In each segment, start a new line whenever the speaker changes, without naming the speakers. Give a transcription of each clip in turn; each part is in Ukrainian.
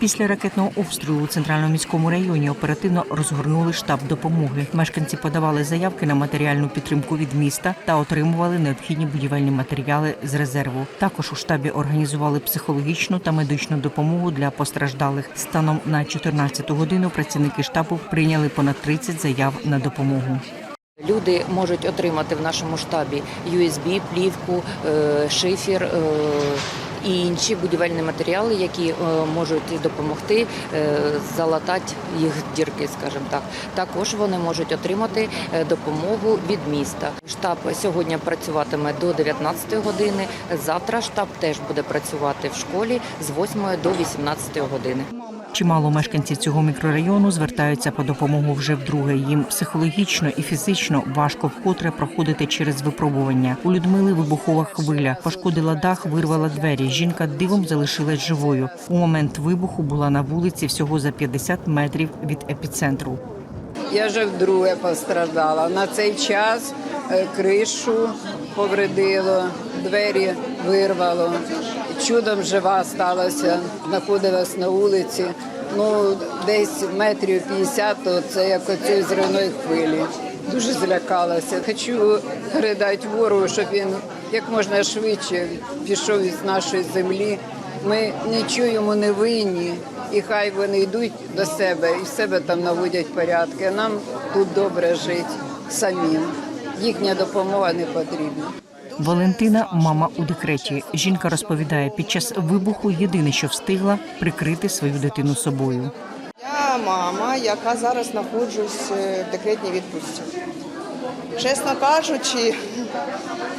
Після ракетного обстрілу у центральному міському районі оперативно розгорнули штаб допомоги. Мешканці подавали заявки на матеріальну підтримку від міста та отримували необхідні будівельні матеріали з резерву. Також у штабі організували психологічну та медичну допомогу для постраждалих. Станом на 14 годину працівники штабу прийняли понад 30 заяв на допомогу.
Люди можуть отримати в нашому штабі USB, плівку, е, шифер е, і інші будівельні матеріали, які е, можуть допомогти е, залатати їх дірки, скажімо так. Також вони можуть отримати е, допомогу від міста. Штаб сьогодні працюватиме до 19 години. Завтра штаб теж буде працювати в школі з 8 до 18 години.
Чимало мешканців цього мікрорайону звертаються по допомогу вже вдруге. Їм психологічно і фізично важко вкотре проходити через випробування. У Людмили вибухова хвиля пошкодила дах, вирвала двері. Жінка дивом залишилась живою. У момент вибуху була на вулиці всього за 50 метрів від епіцентру.
Я вже вдруге постраждала. На цей час е, кришу повредило, двері вирвало. Чудом жива сталася, знаходилась на вулиці. Ну, десь метрів 50, то це як оцієї зривної хвилі. Дуже злякалася. Хочу передати ворогу, щоб він як можна швидше пішов із нашої землі. Ми нічого йому не винні, і хай вони йдуть до себе і в себе там наводять порядки. А нам тут добре жити самим. Їхня допомога не потрібна.
Валентина мама у декреті. Жінка розповідає, під час вибуху єдине, що встигла прикрити свою дитину собою.
Я мама, яка зараз знаходжусь е, в декретній відпустці. Чесно кажучи,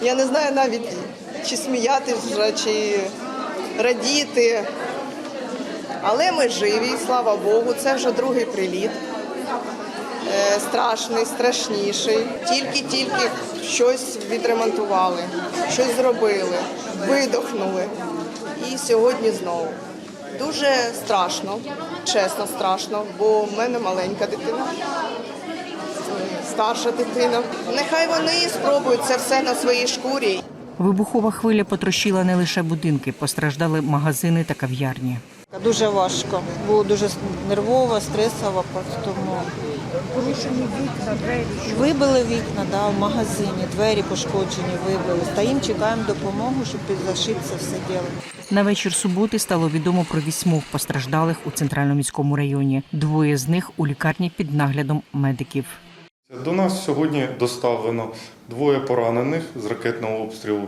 я не знаю навіть чи сміятися, чи радіти. Але ми живі, слава Богу, це вже другий приліт. Е, Страшний, страшніший. Тільки-тільки щось відремонтували, щось зробили, видохнули. І сьогодні знову. Дуже страшно, чесно страшно, бо в мене маленька дитина, старша дитина. Нехай вони спробують це все на своїй шкурі.
Вибухова хвиля потрощила не лише будинки, постраждали магазини та кав'ярні.
Дуже важко. Було дуже нервово, стресово, тому
Порушені вікна, двері.
вибили вікна да, в магазині, двері пошкоджені, вибили. Стоїмо, чекаємо допомогу, щоб підзашити це все діло.
На вечір суботи стало відомо про вісьмох постраждалих у центральному міському районі. Двоє з них у лікарні під наглядом медиків.
До нас сьогодні доставлено двоє поранених з ракетного обстрілу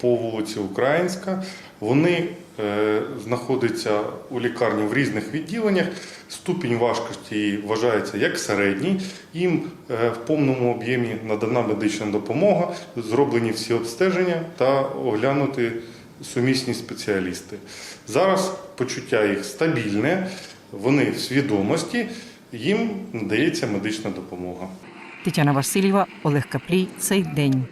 по вулиці Українська. Вони е, знаходяться у лікарні в різних відділеннях. Ступінь важкості вважається як середній. Їм е, в повному об'ємі надана медична допомога, зроблені всі обстеження та оглянути сумісні спеціалісти. Зараз почуття їх стабільне, вони в свідомості, їм надається медична допомога.
Тетяна Васильєва, Олег Каплій. Цей день.